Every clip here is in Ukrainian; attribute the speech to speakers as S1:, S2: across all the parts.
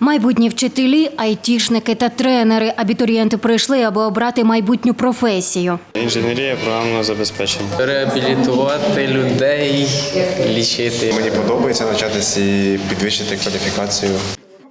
S1: Майбутні вчителі, айтішники та тренери. Абітурієнти прийшли, аби обрати майбутню професію.
S2: Інженерія програмного забезпечення.
S3: реабілітувати людей, лічити.
S4: Мені подобається навчатися і підвищити кваліфікацію.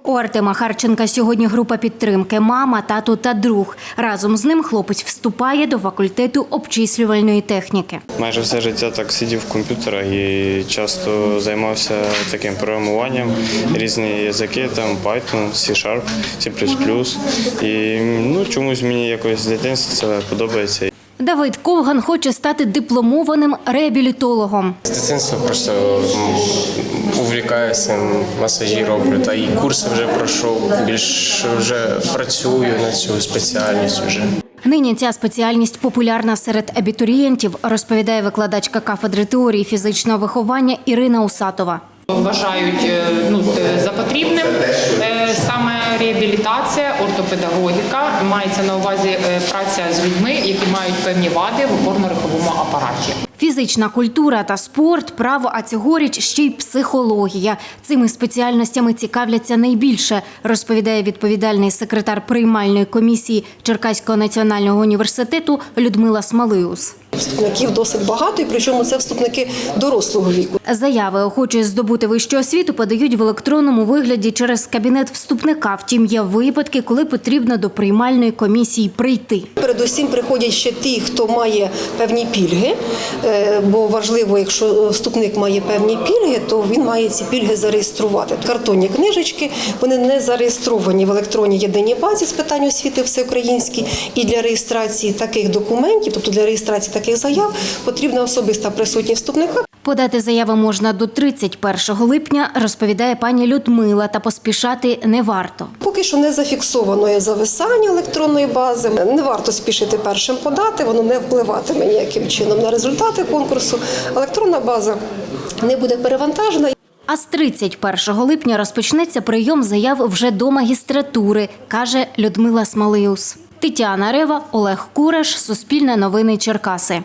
S1: У Артема Харченка сьогодні група підтримки мама, тато та друг. Разом з ним хлопець вступає до факультету обчислювальної техніки.
S2: Майже все життя так сидів в комп'ютерах і часто займався таким програмуванням, різні язики, там Python, C-Sharp, C++. І ну, чомусь мені якось з дитинства це подобається.
S1: Давид Ковган хоче стати дипломованим реабілітологом.
S3: З дитинства просто увлікаюся, масажі роблю, та і курси вже пройшов, більш вже працюю на цю спеціальність вже.
S1: Нині ця спеціальність популярна серед абітурієнтів, розповідає викладачка кафедри теорії фізичного виховання Ірина Усатова.
S5: Вважають е, ну, е, за потрібним е, саме реабілітація, ортопедагогіка. Мається на увазі праця з людьми, які мають певні вади в опорно-руховому апараті.
S1: Фізична культура та спорт, право, а цьогоріч ще й психологія. Цими спеціальностями цікавляться найбільше, розповідає відповідальний секретар приймальної комісії Черкаського національного університету Людмила Смалиус.
S6: Вступників досить багато, і причому це вступники дорослого віку.
S1: Заяви охочі здобути вищу освіту подають в електронному вигляді через кабінет вступника. Втім, є випадки, коли потрібно до приймальної комісії прийти.
S6: Передусім приходять ще ті, хто має певні пільги, е, бо важливо, якщо вступник має певні пільги, то він має ці пільги зареєструвати. Картонні книжечки вони не зареєстровані в електронній єдиній базі з питань освіти всеукраїнській. І для реєстрації таких документів, тобто для реєстрації таких заяв, потрібна особиста присутність вступника.
S1: Подати заяви можна до 31 липня, розповідає пані Людмила, та поспішати не варто.
S6: Поки що не зафіксовано є зависання електронної бази. Не варто спішити першим подати, воно не впливатиме ніяким чином на результати конкурсу. Електронна база не буде перевантажена.
S1: А з 31 липня розпочнеться прийом заяв вже до магістратури, каже Людмила Смалиус. Тетяна Рева, Олег Кураш, Суспільне новини Черкаси.